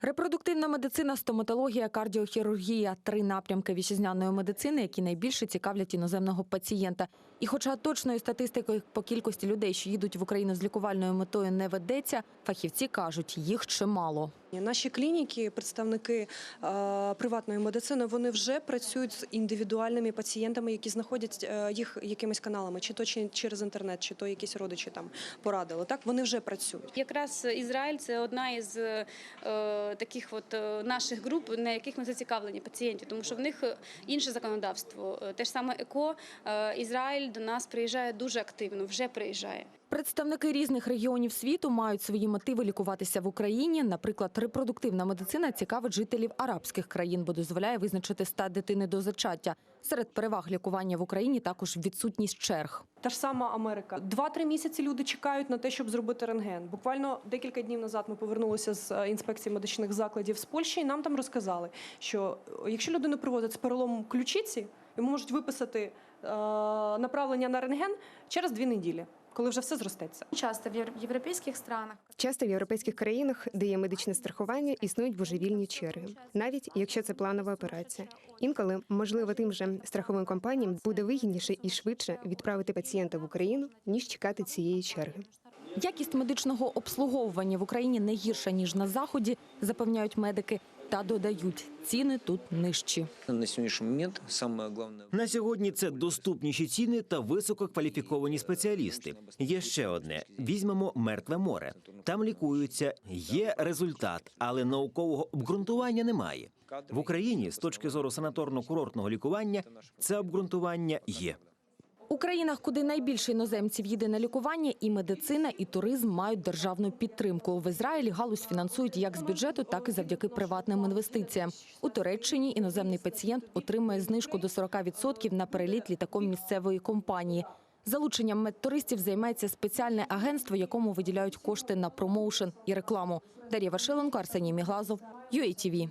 Репродуктивна медицина, стоматологія, кардіохірургія три напрямки вітчизняної медицини, які найбільше цікавлять іноземного пацієнта. І хоча точної статистики по кількості людей, що їдуть в Україну з лікувальною метою, не ведеться, фахівці кажуть, їх чимало. Наші клініки, представники е, приватної медицини, вони вже працюють з індивідуальними пацієнтами, які знаходять е, їх якимись каналами, чи то через інтернет, чи то якісь родичі там порадили. Так вони вже працюють. Якраз Ізраїль це одна із е, таких от наших груп, на яких ми зацікавлені пацієнтів, тому що в них інше законодавство. Те ж саме ЕКО. Ізраїль до нас приїжджає дуже активно, вже приїжджає. Представники різних регіонів світу мають свої мотиви лікуватися в Україні. Наприклад, репродуктивна медицина цікавить жителів арабських країн, бо дозволяє визначити стать дитини до зачаття. Серед переваг лікування в Україні також відсутність черг. Та ж сама Америка. Два-три місяці люди чекають на те, щоб зробити рентген. Буквально декілька днів назад ми повернулися з е, інспекції медичних закладів з Польщі, і нам там розказали, що е, якщо людину приводять з переломом ключиці, йому можуть виписати е, направлення на рентген через дві неділі, коли вже все зростеться. Часто в європейських странах Часто в європейських країнах, де є медичне страхування, існують божевільні черги, навіть якщо це планова операція. Інколи, можливо, тим же страховим компаніям буде вигідніше і швидше відправити пацієнта в Україну, ніж чекати цієї черги. Якість медичного обслуговування в Україні не гірша ніж на заході, запевняють медики. Та додають, ціни тут нижчі. На сегодняшний момент самое главное На сьогодні це доступніші ціни та висококваліфіковані спеціалісти. Є ще одне: візьмемо мертве море. Там лікуються, є результат, але наукового обґрунтування немає. В Україні з точки зору санаторно-курортного лікування це обґрунтування є. У країнах, куди найбільше іноземців їде на лікування, і медицина, і туризм мають державну підтримку. В Ізраїлі галузь фінансують як з бюджету, так і завдяки приватним інвестиціям. У Туреччині іноземний пацієнт отримує знижку до 40% на переліт літаком місцевої компанії. Залученням медтуристів займається спеціальне агентство, якому виділяють кошти на промоушен і рекламу. Дар'я Вашиленко, Арсеній Міглазов, UATV.